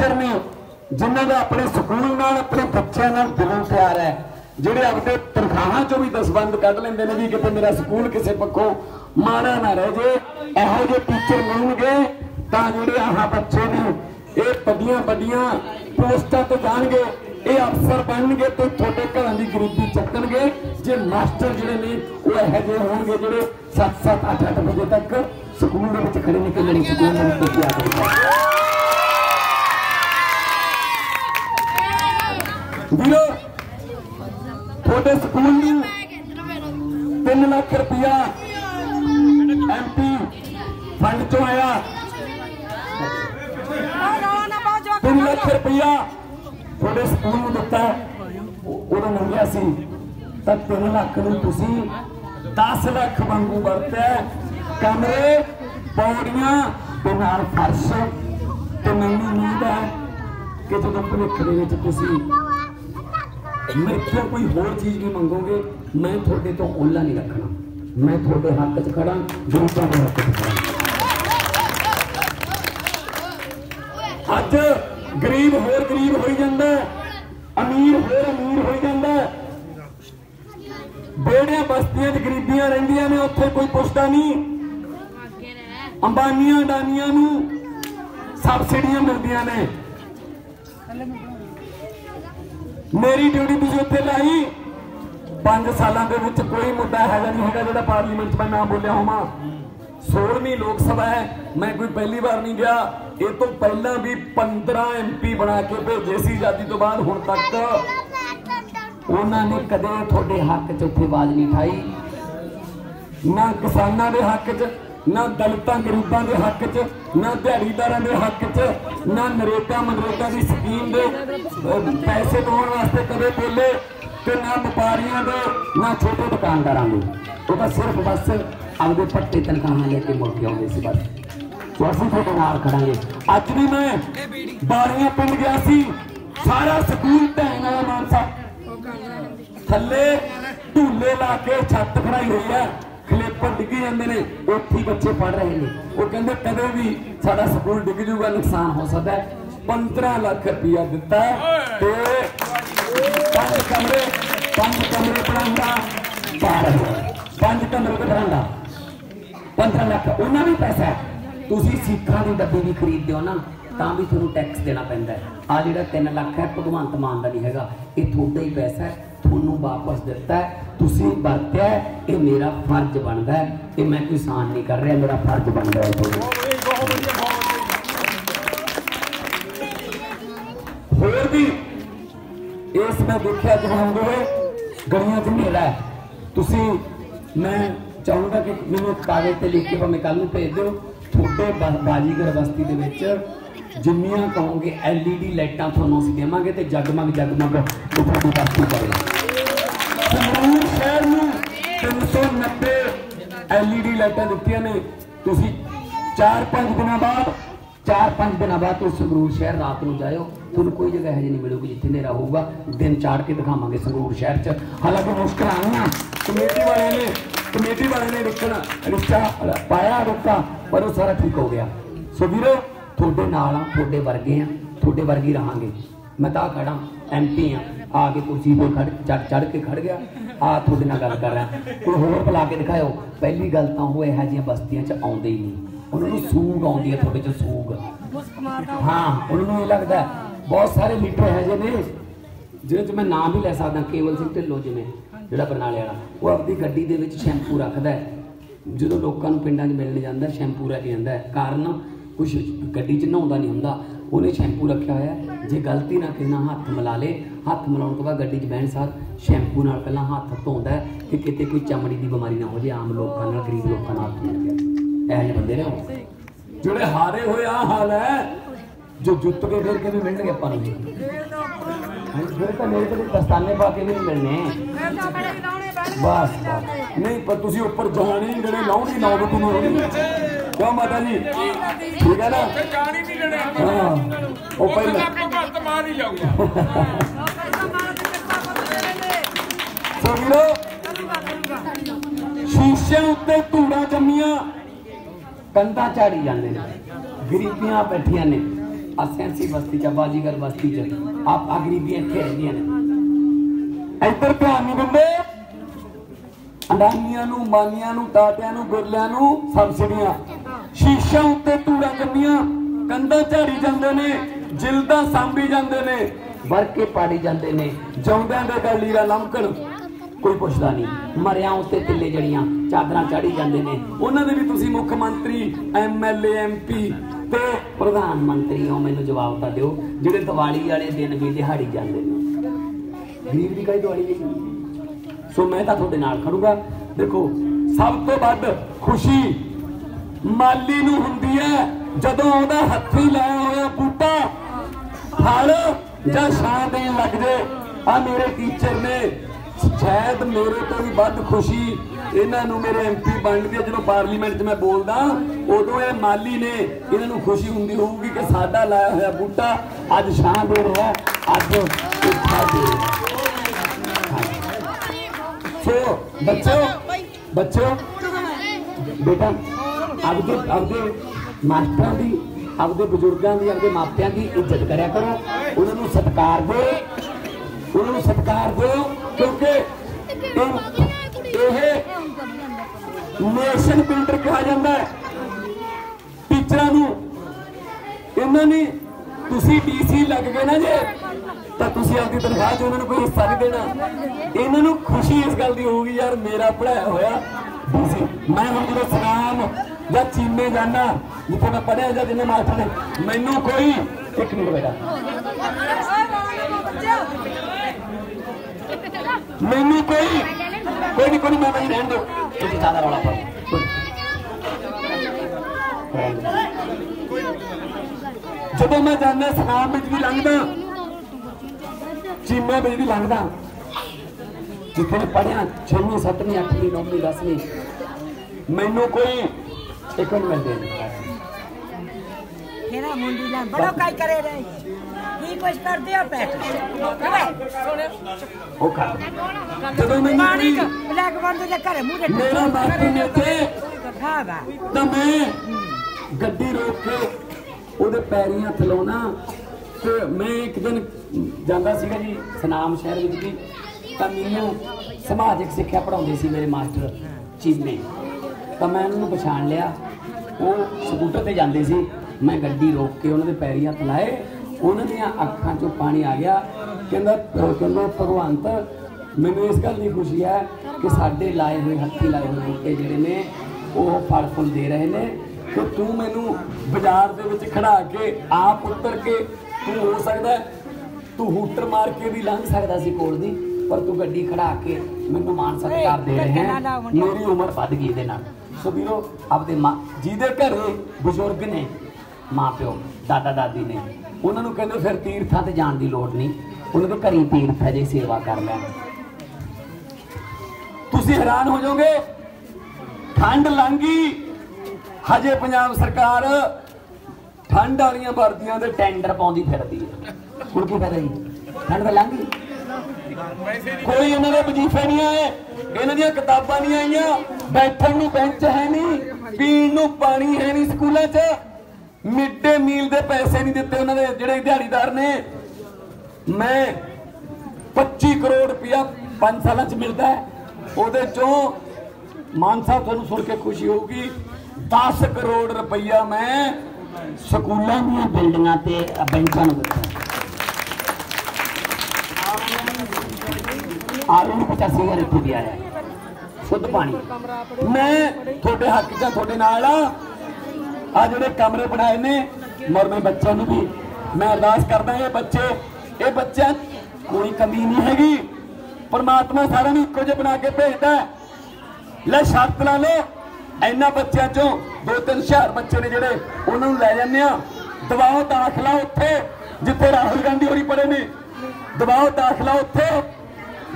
Teacher ਨੇ, ਜਿਨ੍ਹਾਂ ਦਾ ਆਪਣੇ ਸਕੂਲ ਨਾਲ, ਆਪਣੇ ਬੱਚਿਆਂ ਨਾਲ ਦਿਲੋਂ ਪਿਆਰ ਹੈ, ਜਿਹੜੇ ਆਪਣੇ ਤਨਖਾਹਾਂ ਚੋਂ ਵੀ ਦਸਵੰਦ ਕੱਢ ਲੈਂਦੇ ਨੇ ਵੀ ਕਿਤੇ ਮੇਰਾ ਸਕੂਲ ਕਿਸੇ ਪੱਖੋਂ ਮਾੜਾ ਨਾ ਰਹਿ ਜੇ, ਇਹੋ ਜਿਹੇ ਟੀਚਰ ਮਿਲਣਗੇ ਤਾਂ ਜਿਹੜੇ ਆਹ ਬੱਚੇ ਨੇ, ਇਹ ਵੱਡੀਆਂ ਵੱਡੀਆਂ ਪੋਸਟਾਂ ਤੇ ਜਾਣਗੇ, ਇਹ ਅਫਸਰ ਬਣਨਗੇ ਤੇ ਤੁਹਾਡੇ ਘਰਾਂ ਦੀ ਗਰੀਬੀ ਚੱਕਣਗੇ। ਜੇ ਮਾਸਟਰ ਜਿਹੜੇ ਨੇ, ਉਹ ਇਹੋ ਜਿਹੇ ਹੋਣਗੇ ਜਿਹੜੇ 7-7 8-8 ਵਜੇ ਤੱਕ ਸਕੂਲ ਦੇ ਵਿੱਚ ਖੜੇ ਨੇ ਕਿ ਸਕੂਲ ਦੇ ਵਿੱਚ ਆ ਕਰਦਾ ਵੀਰੋ, ਤੁਹਾਡੇ ਸਕੂਲ ਨੂੰ 3 ਲੱਖ ਰੁਪਇਆ ਐਮਪੀ ਫੰਡ ਚੋਂ ਆਇਆ। 3 ਲੱਖ ਰੁਪਇਆ ਤੁਹਾਡੇ ਸਕੂਲ ਨੂੰ ਦਿੱਤਾ। ਉਹ- ਮੰਗਿਆ ਸੀ। ਤਾਂ 3 ਲੱਖ ਨੂੰ ਤੁਸੀਂ 10 ਲੱਖ ਵਾਂਗੂ ਵਰਤਿਆ। ਕਮਰੇ, ਪੌੜੀਆਂ ਤੇ ਨਾਲ ਫਰਸ਼ ਤੇ ਮੈਨੂੰ ਉਮੀਦ ਹੈ ਕਿ ਜਦੋਂ ਭਵਿੱਖ ਦੇ ਵਿੱਚ ਤੁਸੀਂ ਮੇਰੇ ਕੋਈ ਹੋਰ ਚੀਜ਼ ਨਹੀਂ ਮੰਗੋਗੇ, ਮੈਂ ਤੁਹਾਡੇ ਤੋਂ ਓਲਾ ਨਹੀਂ ਰੱਖਣਾ। ਮੈਂ ਤੁਹਾਡੇ ਹੱਕ 'ਚ ਖੜਾ, ਗਰੀਬਾਂ ਦੇ ਹੱਕ 'ਚ ਖੜਾ। ਅੱਜ ਗਰੀਬ ਹੋਰ ਗਰੀਬ ਹੋਈ ਜਾਂਦਾ, ਅਮੀਰ ਹੋਰ ਅਮੀਰ ਹੋਈ ਜਾਂਦਾ। ਹੈ। ਬੇੜੀਆਂ ਬਸਤੀਆਂ 'ਚ ਗਰੀਬੀਆਂ ਰਹਿੰਦੀਆਂ ਨੇ, ਉੱਥੇ ਕੋਈ ਪੁੱਛਦਾ ਨਹੀਂ। ਅੰਬਾਨੀਆਂ ਡਾਨੀਆਂ ਨੂੰ ਸਬਸਿਡੀਆਂ ਮਿਲਦੀਆਂ ਨੇ। ਮੇਰੀ ਡਿਊਟੀ ਤੁਸੀਂ ਉੱਥੇ ਲਾਈ। 5 ਸਾਲਾਂ ਦੇ ਵਿੱਚ ਕੋਈ ਮੁੱਦਾ ਹੈਗਾ ਨਹੀਂ ਹੈਗਾ ਜਿਹੜਾ ਪਾਰਲੀਮੈਂਟ 'ਚ ਮੈਂ ਨਾ ਬੋਲਿਆ ਹੋਵਾਂ। 16ਵੀਂ ਲੋਕ ਸਭਾ ਹੈ। ਮੈਂ ਕੋਈ ਪਹਿਲੀ ਵਾਰ ਨਹੀਂ ਗਿਆ। ਇਹ ਤੋਂ ਪਹਿਲਾਂ ਵੀ 15 ਐਮਪੀ ਬਣਾ ਕੇ ਭੇਜੇ ਸੀ ਆਜ਼ਾਦੀ ਤੋਂ ਬਾਅਦ, ਹੁਣ ਤੱਕ ਉਹਨਾਂ ਨੇ ਕਦੇ ਤੁਹਾਡੇ ਹੱਕ 'ਚ ਉੱਥੇ ਆਵਾਜ਼ ਨਹੀਂ ਠਾਈ ਨਾ ਕਿਸਾਨਾਂ ਦੇ ਹੱਕ 'ਚ, ਨਾ ਦਲਿਤਾਂ ਗਰੀਬਾਂ ਦੇ ਹੱਕ 'ਚ ਨਾ ਦਿਹਾੜੀਦਾਰਾਂ ਦੇ ਹੱਕ 'ਚ, ਨਾ ਨਰੇਗਾ ਮਨਰੇਗਾ ਦੀ ਸਕੀਮ ਦੇ। ਪੈਸੇ ਦੇਣ ਵਾਸਤੇ ਕਦੇ ਬੋਲੇ ਤੇ ਨਾ ਵਪਾਰੀਆਂ ਦੇ, ਨਾ ਛੋਟੇ ਦੁਕਾਨਦਾਰਾਂ ਦੇ। ਉਹ ਤਾਂ ਸਿਰਫ ਬਸ ਆਪਦੇ ਪੱਟੇ ਤਨਖਾਹਾਂ ਲੈ ਕੇ ਮੁੜ ਕੇ ਆਉਂਦੇ ਸੀ ਬਸ। ਅਸੀਂ ਤੁਹਾਡੇ ਨਾਲ ਖੜਾਂਗੇ। ਅੱਜ ਵੀ ਮੈਂ ਬਾਰੀਆਂ ਪਿੰਡ ਗਿਆ ਸੀ। ਸਾਰਾ ਸਕੂਲ ਢਹਿਣ ਮਾਨਸਾ। ਥੱਲੇ ਢੂਲੇ ਲਾ ਕੇ ਛੱਤ ਖੜਾਈ ਹੋਈ ਹੈ। ਖਲੇਪਰ ਡਿੱਗੀ ਜਾਂਦੇ ਨੇ ਉੱਥੇ ਬੱਚੇ ਪੜ ਰਹੇ ਨੇ। ਉਹ ਕਹਿੰਦੇ ਕਦੇ ਵੀ ਸਾਡਾ ਸਕੂਲ ਡਿੱਗ ਜੂਗਾ ਨੁਕਸਾਨ ਹੋ ਸਕਦਾ ਹੈ। 15 ਲੱਖ ਰੁਪਇਆ ਦਿੱਤਾ ਤੇ ਪੰਜ ਕਮਰੇ ਪੰਜ ਕਮਰੇ ਬਣਾਉਂਦਾ ਬਾਹਰ ਪੰਜ ਕਮਰੇ ਬਣਾਉਂਦਾ। 15 ਲੱਖ, ਉਹਨਾਂ ਵੀ ਪੈਸਾ ਤੁਸੀਂ ਸਿੱਖਾਂ ਦੀ ਡੱਬੀ ਵੀ ਖਰੀਦਦੇ ਹੋ ਨਾ, ਤਾਂ ਵੀ ਤੁਹਾਨੂੰ ਟੈਕਸ ਦੇਣਾ ਪੈਂਦਾ ਹੈ। ਆ ਜਿਹੜਾ 3 ਲੱਖ ਹੈ, ਭਗਵੰਤ ਮਾਨ ਦਾ ਨਹੀਂ ਹੈਗਾ। ਇਹ ਤੁਹਾਡਾ ਹੀ ਪੈਸਾ ਹੈ। ਤੁਹਾਨੂੰ ਵਾਪਸ ਦਿੱਤਾ ਤੁਸੀਂ ਵਰਤਿਆ ਇਹ ਮੇਰਾ ਫਰਜ਼ ਬਣਦਾ ਹੈ ਇਹ ਮੈਂ ਕੋਈ ਸਾਨ ਨਹੀਂ ਕਰ ਰਿਹਾ, ਮੇਰਾ ਫਰਜ਼ ਬਣਦਾ ਹੈ। ਤੁਹਾਨੂੰ ਹੋਰ ਵੀ ਇਸ ਮੈਂ ਦੇਖਿਆ ਜਹਾਂਗੇ ਹੋਏ ਗਲੀਆਂ 'ਚ ਹਨੇਰਾ ਹੈ ਤੁਸੀਂ, ਮੈਂ ਚਾਹੂੰਗਾ ਕਿ ਮੈਨੂੰ ਕਾਗਜ਼ ਤੇ ਲਿਖ ਕੇ ਭਾਵੇਂ ਕੱਲ ਨੂੰ ਭੇਜ ਦਿਓ। ਤੁਹਾਡੇ ਬਾ- ਬਾਜੀਗਰ ਬਸਤੀ ਦੇ ਵਿੱਚ ਜਿੰਨੀਆਂ ਕਹੋਗੇ LED ਲਾਈਟਾਂ ਤੁਹਾਨੂੰ ਅਸੀਂ ਦੇਵਾਂਗੇ ਤੇ ਜਗਮਗ ਜਗਮਗ ਉਹ ਤੁਹਾਡੀ ਕਰੇਗਾ ਸੰਗਰੂਰ ਸ਼ਹਿਰ ਨੂੰ 390 LED ਲਾਈਟਾਂ ਦਿੱਤੀਆਂ ਨੇ। ਤੁਸੀਂ 4-5 ਦਿਨਾਂ ਬਾਅਦ 4-5 ਦਿਨਾਂ ਬਾਅਦ ਤੁਸੀਂ ਸੰਗਰੂਰ ਸ਼ਹਿਰ ਰਾਤ ਨੂੰ ਜਾਇਓ। ਤੁਹਾਨੂੰ ਕੋਈ ਜਗ੍ਹਾ ਇਹੋ ਜਿਹੀ ਨਹੀਂ ਮਿਲੂਗੀ ਜਿੱਥੇ ਹਨੇਰਾ ਹੋਊਗਾ। ਦਿਨ ਚਾੜ ਕੇ ਦਿਖਾਵਾਂਗੇ ਸੰਗਰੂਰ ਸ਼ਹਿਰ 'ਚ। ਹਾਲਾਂਕਿ ਮੁਸ਼ਕਲਾਂ ਆਈਆਂ ਕਮੇਟੀ ਵਾਲਿਆਂ ਨੇ, ਕਮੇਟੀ ਵਾਲਿਆਂ ਨੇ ਰਿਕਣਾ ਰਿਕਸ਼ਾ ਪਾਇਆ ਰੁਕਾ, ਪਰ ਉਹ ਸਾਰਾ ਠੀਕ ਹੋ ਗਿਆ। ਸੋ ਵੀਰੋ ਤੁਹਾਡੇ ਨਾਲ ਆ ਤੁਹਾਡੇ ਵਰਗੇ ਆ ਤੁਹਾਡੇ ਵਰਗੀ ਰਹਾਂਗੇ। ਮੈਂ ਤਾਂ ਖੜਾ ਐਮਪੀ ਆ ਆ ਕੇ ਕੁਰਸੀ ਤੇ ਖੜ ਚੜ ਚੜ ਕੇ ਖੜ ਗਿਆ। ਆ ਤੁਹਾਡੇ ਨਾਲ ਗੱਲ ਕਰ ਰਿਹਾ। ਕੋਈ ਹੋਰ ਬੁਲਾ ਕੇ ਦਿਖਾਇਓ। ਪਹਿਲੀ ਗੱਲ ਤਾਂ ਉਹ ਇਹੋ ਜਿਹੀਆਂ ਬਸਤੀਆਂ 'ਚ ਆਉਂਦੇ ਹੀ ਨਹੀਂ। ਉਹਨਾਂ ਨੂੰ ਸੂਗ ਆਉਂਦੀ ਹੈ ਤੁਹਾਡੇ 'ਚ ਸੂਗ। ਹਾਂ, ਉਹਨਾਂ ਨੂੰ ਇਹ ਲੱਗਦਾ ਬਹੁਤ ਸਾਰੇ ਲੀਡਰ ਇਹੋ ਜਿਹੇ ਨੇ, ਜਿਹਦੇ 'ਚ ਮੈਂ ਨਾਮ ਵੀ ਲੈ ਸਕਦਾ, ਕੇਵਲ ਸਿੰਘ ਢਿੱਲੋਂ ਜਿਵੇਂ, ਜਿਹੜਾ ਬਰਨਾਲੇ ਵਾਲਾ। ਉਹ ਆਪਣੀ ਗੱਡੀ ਦੇ ਵਿੱਚ ਸ਼ੈਂਪੂ ਰੱਖਦਾ ਜਦੋਂ ਲੋਕਾਂ ਨੂੰ ਪਿੰਡਾਂ 'ਚ ਮਿਲਣ ਜਾਂਦਾ, ਸ਼ੈਂਪੂ ਲੈ ਕੇ ਜਾਂਦਾ ਹੈ। ਕਾਰਨ ਕੁਝ ਗੱਡੀ 'ਚ ਨਹਾਉਂਦਾ ਨਹੀਂ ਹੁੰਦਾ, ਉਹਨੇ ਸ਼ੈਂਪੂ ਰੱਖਿਆ ਹੋਇਆ ਜੇ ਗਲਤੀ ਨਾਲ ਕਿਸੇ ਨਾਲ ਹੱਥ ਮਿਲਾ ਲੇ, ਹੱਥ ਮਿਲਾਉਣ ਤੋਂ ਬਾਅਦ ਗੱਡੀ 'ਚ ਬਹਿਣ ਸਾਰ ਸ਼ੈਂਪੂ ਨਾਲ ਪਹਿਲਾਂ ਹੱਥ ਧੋਂਦਾ ਕਿ ਕਿਤੇ ਕੋਈ ਚਮੜੀ ਦੀ ਬਿਮਾਰੀ ਨਾ ਹੋ ਜੇ, ਆਮ ਲੋਕਾਂ ਨਾਲ, ਗਰੀਬ ਲੋਕਾਂ ਨਾਲ। ਹੱਥ ਮਿਲ ਜਿਹੇ ਬੰਦੇ ਨੇ ਜਿਹੜੇ ਹਾਰੇ ਹੋਏ ਆ ਹਾਲ ਹੈ, ਜੋ ਜੁੱਤ ਕੇ ਫਿਰ ਕੇ ਮਿਲਣਗੇ ਆਪਾਂ ਨੂੰ? ਫਿਰ ਤਾਂ ਮੇਰੇ ਕੋਲ ਦਸਤਾਨੇ ਪਾ ਕੇ ਵੀ ਨਹੀਂ ਮਿਲਣੇ। ਬਸ। ਨਹੀਂ ਪਰ ਤੁਸੀਂ ਉੱਪਰ ਜਾਣੇ ਹੀ ਜਿਹੜੇ ਲਾਉਣੀ ਨੌਬਤ ਨਹੀਂ ਹੋਣੀ ਕਿਉਂ ਮਾਤਾ ਜੀ? ਠੀਕ ਹੈ ਨਾ? ਜਾਣ ਹੀ ਨਹੀਂ ਦੇਣਾ। ਹਾਂ ਉਹ ਉਹ ਪਹਿਲਾਂ। ਭਗਤ ਮਾਰ ਹੀ ਜਾਊਗਾ। ਸੋ ਵੀਰੋ ਸ਼ੀਸ਼ਿਆਂ ਉੱਤੇ ਧੂੜਾਂ ਜੰਮੀਆਂ। ਕੰਧਾਂ ਝਾੜੀ ਜਾਂਦੇ ਨੇ। ਗਰੀਬੀਆਂ ਬੈਠੀਆਂ ਨੇ। ਆ ਸੈਂਸੀ ਬਸਤੀ ਚ ਬਾਜੀਗਰ ਬਸਤੀ ਚ। ਆਪ ਆ ਗਰੀਬੀਆਂ ਇੱਥੇ ਰਹਿੰਦੀਆਂ ਨੇ। ਇੱਧਰ ਧਿਆਨ ਨਹੀਂ ਦਿੰਦੇ। ਅਡਾਨੀਆਂ ਨੂੰ, ਮਾਨੀਆਂ ਨੂੰ ਟਾਟਿਆਂ ਨੂੰ ਗੁਰਲਿਆਂ ਨੂੰ ਸਬਸਿਡੀਆਂ। ਸ਼ੀਸ਼ਾ ਉੱਤੇ ਧੂੜਾ ਕੰਨੀਆਂ ਕੰਧਾਂ ਝਾੜੀ ਜਾਂਦੇ ਨੇ, ਜਿਲਦਾਂ ਸਾਂਭੀ ਜਾਂਦੇ ਨੇ, ਵਰਕੇ ਪਾੜੀ ਜਾਂਦੇ ਨੇ ਜੌਂਦਿਆਂ ਦੇ ਗਲੀਰਾ ਲੰਮਕਣ, ਕੋਈ ਪੁੱਛਦਾ ਨਹੀਂ। ਮਰਿਆਂ ਉੱਤੇ ਤਿੱਲੇ ਜੜੀਆਂ, ਚਾਦਰਾਂ ਚੜੀ ਜਾਂਦੇ ਨੇ। ਉਹਨਾਂ ਦੇ ਵੀ ਤੁਸੀਂ ਮੁੱਖ ਮੰਤਰੀ ਐਮਐਲਏ ਐਮਪੀ ਤੇ ਪ੍ਰਧਾਨ ਮੰਤਰੀ ਹੋ, ਮੈਨੂੰ ਜਵਾਬ ਤਾਂ ਦਿਓ, ਜਿਹੜੇ ਦੀਵਾਲੀ ਵਾਲੇ ਦਿਨ ਵੀ ਦਿਹਾੜੀ ਜਾਂਦੇ ਨੇ। ਗਰੀਬ ਦੀ ਕਾਈ ਦੀਵਾਲੀ ਹੈ ਸੋ ਮੈਂ ਤਾਂ ਤੁਹਾਡੇ ਨਾਲ ਖੜੂਗਾ। ਦੇਖੋ ਸਭ ਤੋਂ ਵੱਧ ਖੁਸ਼ੀ ਮਾਲੀ ਨੂੰ ਹੁੰਦੀ ਹੈ ਜਦੋਂ ਉਹਦਾ ਹੱਥੀ ਲਾਇਆ ਹੋਇਆ ਬੂਟਾ ਫਲ ਜਾਂ ਛਾਂ ਦੇਣ ਲੱਗ ਜੇ। ਆ ਮੇਰੇ ਟੀਚਰ ਨੇ ਸ਼ਾਇਦ ਮੇਰੇ ਤੋਂ ਵੀ ਵੱਧ ਖੁਸ਼ੀ ਇਹਨਾਂ ਨੂੰ ਮੇਰੇ ਐਮਪੀ ਬਣਦੀ ਹੈ। ਜਦੋਂ ਪਾਰਲੀਮੈਂਟ 'ਚ ਮੈਂ ਬੋਲਦਾ ਉਦੋਂ ਇਹ ਮਾਲੀ ਨੇ ਇਹਨਾਂ ਨੂੰ ਖੁਸ਼ੀ ਹੁੰਦੀ ਹੋਊਗੀ ਕਿ ਸਾਡਾ ਲਾਇਆ ਹੋਇਆ ਬੂਟਾ ਅੱਜ ਛਾਂ ਦੇ ਰਿਹਾ ਹੈ, ਅੱਜ ਇਹ ਦੇ ਰਿਹਾ ਸੋ ਬੱਚੋ ਬੱਚੋ ਬੇਟਾ, ਆਪਦੇ ਆਪਦੇ ਮਾਸਟਰਾਂ ਦੀ, ਆਪਦੇ ਬਜ਼ੁਰਗਾਂ ਦੀ, ਆਪਦੇ ਮਾਪਿਆਂ ਦੀ ਇੱਜ਼ਤ ਕਰਿਆ ਕਰੋ। ਉਹਨਾਂ ਨੂੰ ਸਤਿਕਾਰ ਦਿਓ। ਉਹਨਾਂ ਨੂੰ ਸਤਿਕਾਰ ਦਿਓ, ਕਿਉਂਕਿ ਇਹ- ਇਹ ਨੇਸ਼ਨ ਬਿਲਡਰ ਕਿਹਾ ਜਾਂਦਾ ਹੈ। ਟੀਚਰਾਂ ਨੂੰ, ਇਹਨਾਂ ਨੇ ਤੁਸੀਂ ਡੀਸੀ ਲੱਗ ਗਏ ਨਾ ਜੇ ਤਾਂ ਤੁਸੀਂ ਆਪਦੀ ਤਨਖਾਹ 'ਚ ਉਹਨਾਂ ਨੂੰ ਕੋਈ ਹਿੱਸਾ ਨਹੀਂ ਦੇਣਾ। ਇਹਨਾਂ ਨੂੰ ਖੁਸ਼ੀ ਇਸ ਗੱਲ ਦੀ ਹੋਊਗੀ ਯਾਰ ਮੇਰਾ ਪੜਾਇਆ ਹੋਇਆ ਮੈਂ ਹੁਣ ਜਦੋਂ ਸਨਾਮ ਜਾਂ ਚੀਮੇ ਜਾਣਾ ਜਿੱਥੇ ਮੈਂ ਪੜਿਆ ਜਾਂ ਜਿੰਨੇ ਮਾਸਟਰ ਨੇ ਮੈਨੂੰ ਕੋਈ ਇੱਕ ਮਿੰਟ ਬੇਟਾ ਮੈਨੂੰ ਕੋਈ ਕੋਈ ਨਹੀਂ ਕੋਈ ਨੀ, ਮੈਂ ਨਹੀਂ ਰਹਿਣ ਦਿਓ। ਤੁਸੀਂ ਜ਼ਿਆਦਾ ਰੌਲਾ ਪਾਓ। ਜਦੋਂ ਮੈਂ ਜਾਂਦਾ ਸਨਾਮ ਵਿੱਚ ਵੀ ਲੰਘਦਾ ਚੀਮੇ ਵੀ ਲੰਘਦਾ। ਜਿੱਥੇ ਪੜਿਆ 6ਵੀਂ 7ਵੀਂ 8ਵੀਂ 9ਵੀਂ 10ਵੀਂ ਮੈਨੂੰ ਕੋਈ ਇੱਕ ਮਿੰਟ ਮਿਲਦੇ ਨਹੀਂ। ਮੇਰਾ ਮੁੰਡੀ ਬੜਾ ਕਾਈ ਕਰੇ ਰਹੇ। ਕੀ ਕੁਛ ਕਰਦੇ ਆ ਪੈਟ ਉਹ ਕਰ ਜਦੋਂ ਮੈਨੂੰ ਕੋਈ ਬਲੈਕ ਬੰਦ ਦੇ ਘਰੇ ਮੂੰਹ ਦੇ ਮੇਰਾ ਮਾਸਟਰ ਨੇ ਤੇ ਹਾਂ ਤਾਂ ਮੈਂ ਗੱਡੀ ਰੋਕ ਕੇ ਉਹਦੇ ਪੈਰੀਂ ਹੱਥ ਲਾਉਣਾ ਤੇ ਮੈਂ ਇੱਕ ਦਿਨ ਜਾਂਦਾ ਸੀਗਾ ਜੀ ਸਨਾਮ ਸ਼ਹਿਰ ਵਿੱਚ ਵੀ, ਤਾਂ ਮੈਨੂੰ ਸਮਾਜਿਕ ਸਿੱਖਿਆ ਪੜਾਉਂਦੇ ਸੀ ਮੇਰੇ ਮਾਸਟਰ ਚੀਮੇ। ਤਾਂ ਮੈਂ ਉਹਨਾਂ ਨੂੰ ਪਛਾਣ ਲਿਆ। ਉਹ ਸਕੂਟਰ ਤੇ ਜਾਂਦੇ ਸੀ। ਮੈਂ ਗੱਡੀ ਰੋਕ ਕੇ ਉਹਨਾਂ ਦੇ ਪੈਰੀਂ ਹੱਥ ਲਾਏ। ਉਹਨਾਂ ਦੀਆਂ ਅੱਖਾਂ 'ਚੋਂ ਪਾਣੀ ਆ ਗਿਆ। ਕਹਿੰਦਾ ਕਹਿੰਦਾ, ਭਗਵੰਤ, ਮੈਨੂੰ ਇਸ ਗੱਲ ਦੀ ਖੁਸ਼ੀ ਹੈ ਕਿ ਸਾਡੇ ਲਾਏ ਹੋਏ, ਹੱਥੀ ਲਾਏ ਹੋਏ ਬੂਟੇ ਜਿਹੜੇ ਨੇ, ਉਹ ਫਲ ਫੁੱਲ ਦੇ ਰਹੇ ਨੇ। ਕਿ ਤੂੰ ਮੈਨੂੰ ਬਾਜ਼ਾਰ ਦੇ ਵਿੱਚ ਖੜਾ ਕੇ ਆਪ ਉੱਤਰ ਕੇ ਤੂੰ ਹੋ ਸਕਦਾ ਤੂੰ ਹੂਟਰ ਮਾਰ ਕੇ ਵੀ ਲੰਘ ਸਕਦਾ ਸੀ ਕੋਲ ਦੀ ਪਰ ਤੂੰ ਗੱਡੀ ਖੜਾ ਕੇ ਮੈਨੂੰ ਮਾਨ ਸਤਿਕਾਰ ਦੇ ਰਹੇ ਹੈ। ਮੇਰੀ ਉਮਰ ਵੱਧ ਗਈ ਇਹਦੇ ਨਾਲ। ਸੋ ਵੀਰੋ ਆਪਦੇ ਮਾਂ ਜਿਹਦੇ ਘਰੇ ਬਜ਼ੁਰਗ ਨੇ ਮਾਂ ਪਿਓ ਦਾਦਾ ਦਾਦੀ ਨੇ ਉਹਨਾਂ ਨੂੰ ਕਹਿੰਦੇ ਫਿਰ ਤੀਰਥਾਂ ਤੇ ਜਾਣ ਦੀ ਲੋੜ ਨਹੀਂ। ਉਹਨਾਂ ਦੇ ਘਰੀ ਤੀਰਥ ਹੈ ਜੇ ਸੇਵਾ ਕਰ ਲੈਣ। ਤੁਸੀਂ ਹੈਰਾਨ ਹੋ ਜਾਓਗੇ? ਠੰਡ ਲੰਗੀ ਹਜੇ ਪੰਜਾਬ ਸਰਕਾਰ ਠੰਡ ਵਾਲੀਆਂ ਵਰਦੀਆਂ ਦੇ ਟੈਂਡਰ ਪਾਉਂਦੀ ਫਿਰਦੀ ਹੈ। ਹੁਣ ਕੀ ਫਾਇਦਾ ਜੀ। ਠੰਡ ਤਾਂ ਲੰਗੀ ਕੋਈ ਇਹਨਾਂ ਦੇ ਵਜੀਫੇ ਨਹੀਂ ਆਏ, ਇਹਨਾਂ ਦੀਆਂ ਕਿਤਾਬਾਂ ਨਹੀਂ ਆਈਆਂ, ਬੈਠਣ ਨੂੰ ਬੈਂਚ ਹੈ ਨਹੀਂ, ਪੀਣ ਨੂੰ ਪਾਣੀ ਹੈ ਨਹੀਂ ਸਕੂਲਾਂ 'ਚ। ਮਿਡ ਡੇ ਮੀਲ ਦੇ ਪੈਸੇ ਨਹੀਂ ਦਿੱਤੇ ਉਹਨਾਂ ਦੇ, ਜਿਹੜੇ ਦਿਹਾੜੀਦਾਰ ਨੇ। ਮੈਂ 25 ਕਰੋੜ ਰੁਪਇਆ 5 ਸਾਲਾਂ 'ਚ ਮਿਲਦਾ ਹੈ। ਉਹਦੇ ਚੋਂ ਮਾਨ ਸਾਹਿਬ ਤੁਹਾਨੂੰ ਸੁਣ ਕੇ ਖੁਸ਼ੀ ਹੋਊਗੀ 10 ਕਰੋੜ ਰੁਪਇਆ ਮੈਂ ਸਕੂਲਾਂ ਦੀਆਂ ਬਿਲਡਿੰਗਾਂ ਤੇ ਬੈਂਕਾਂ ਨੂੰ ਦਿੱਤਾ। ਆਲੂ 85 ਹਜ਼ਾਰ ਇੱਥੇ ਦਿਆ ਹੈ ਸ਼ੁੱਧ ਪਾਣੀ। ਮੈਂ ਤੁਹਾਡੇ ਹੱਕ 'ਚ ਤੁਹਾਡੇ ਨਾਲ ਆ। ਆ ਜਿਹੜੇ ਕਮਰੇ ਬਣਾਏ ਨੇ ਮਰਮੇ ਬੱਚਿਆਂ ਨੂੰ ਵੀ। ਮੈਂ ਅਰਦਾਸ ਕਰਦਾ, ਇਹ ਬੱਚੇ, ਇਹ ਬੱਚਿਆਂ ਕੋਈ ਕਮੀ ਨਹੀਂ ਹੈਗੀ। ਪਰਮਾਤਮਾ ਸਾਰਿਆਂ ਨੂੰ ਇੱਕੋ ਜਿਹੇ ਬਣਾ ਕੇ ਭੇਜਦਾ ਲੈ ਸ਼ਰਤ ਲਾ ਲਓ, ਇਹਨਾਂ ਬੱਚਿਆਂ ਚੋਂ ਦੋ ਤਿੰਨ ਹਜ਼ਾਰ ਬੱਚੇ ਨੇ ਜਿਹੜੇ, ਉਹਨਾਂ ਨੂੰ ਲੈ ਜਾਂਦੇ ਆ ਦਬਾਓ ਦਾਖਲਾ ਉੱਥੇ, ਜਿੱਥੇ ਰਾਹੁਲ ਗਾਂਧੀ ਹੋਰੀ ਪੜੇ ਨੇ। ਦਬਾਓ ਦਾਖਲਾ ਉੱਥੇ।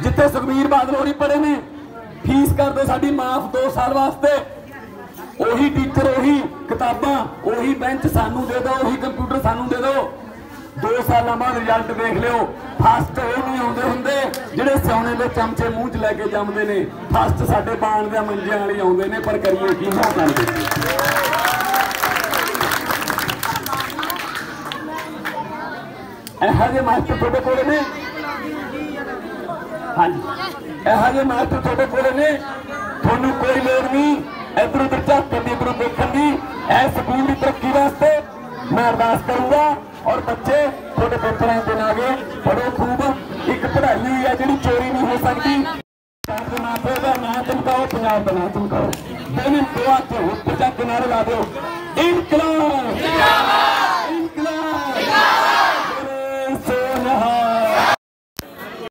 ਜਿੱਥੇ ਸੁਖਬੀਰ ਬਾਦਲ ਹੋਰੀ ਪੜੇ ਨੇ, ਫੀਸ ਕਰ ਦਿਓ ਸਾਡੀ ਮਾਫ 2 ਸਾਲ ਵਾਸਤੇ। ਉਹੀ ਟੀਚਰ ਉਹੀ ਕਿਤਾਬਾਂ, ਉਹੀ ਬੈਂਚ ਸਾਨੂੰ ਦੇ ਦਿਓ, ਉਹੀ ਕੰਪਿਊਟਰ ਸਾਨੂੰ ਦੇ ਦਿਓ। 2 ਸਾਲਾਂ ਬਾਅਦ ਰਿਜ਼ਲਟ ਦੇਖ ਲਿਓ ਫਸਟ ਉਹ ਨਹੀਂ ਆਉਂਦੇ ਹੁੰਦੇ, ਜਿਹੜੇ ਸਿਆਣੇ ਦੇ ਚਮਚੇ ਮੂੰਹ 'ਚ ਲੈ ਕੇ ਜੰਮਦੇ ਨੇ ਫਸਟ ਸਾਡੇ ਬਾਣ ਦੇ ਮੰਜਿਆਂ ਵਾਲੀ ਆਉਂਦੇ ਨੇ, ਪਰ ਕਰੀਏ ਕੀ ਨਾ ਕਰਦੇ ਇਹੋ ਜਿਹੇ ਮਾਸਟਰ ਤੁਹਾਡੇ ਕੋਲ ਨੇ? ਹਾਂਜੀ। ਇਹੋ ਜਿਹੇ ਮਾਸਟਰ ਤੁਹਾਡੇ ਕੋਲ ਨੇ। ਤੁਹਾਨੂੰ ਕੋਈ ਲੋੜ ਨਹੀਂ। ਇਧਰ ਉਧਰ ਝਾਕਣ ਦੀ ਇਧਰ ਦੇਖਣ ਦੀ। ਇਹ ਸਕੂਲ ਦੀ ਤਰੱਕੀ ਵਾਸਤੇ ਮੈਂ ਅਰਦਾਸ ਕਰੂੰਗਾ। ਔਰ ਬੱਚੇ ਤੁਹਾਡੇ ਪੇਪਰਾਂ ਦੇ ਲਾਗੇ ਪੜੋ ਖੂਬ ਇੱਕ ਪੜ੍ਹਾਈ ਹੋਈ ਹੈ ਜਿਹੜੀ ਚੋਰੀ ਨਹੀਂ ਹੋ ਸਕਦੀ। ਪੰਜਾਬ ਦੇ ਮਾਂ ਦਾ ਨਾਂ ਚਮਕਾਓ ਪੰਜਾਬ ਦਾ ਨਾਂ ਚਮਕਾਓ ਦਿਨ ਦੁਆ ਤੇ ਉੱਪਰ ਜਾ ਕਿਨਾਰੇ ਲਾ ਦਿਓ। ਇਨਕਲਾਬ!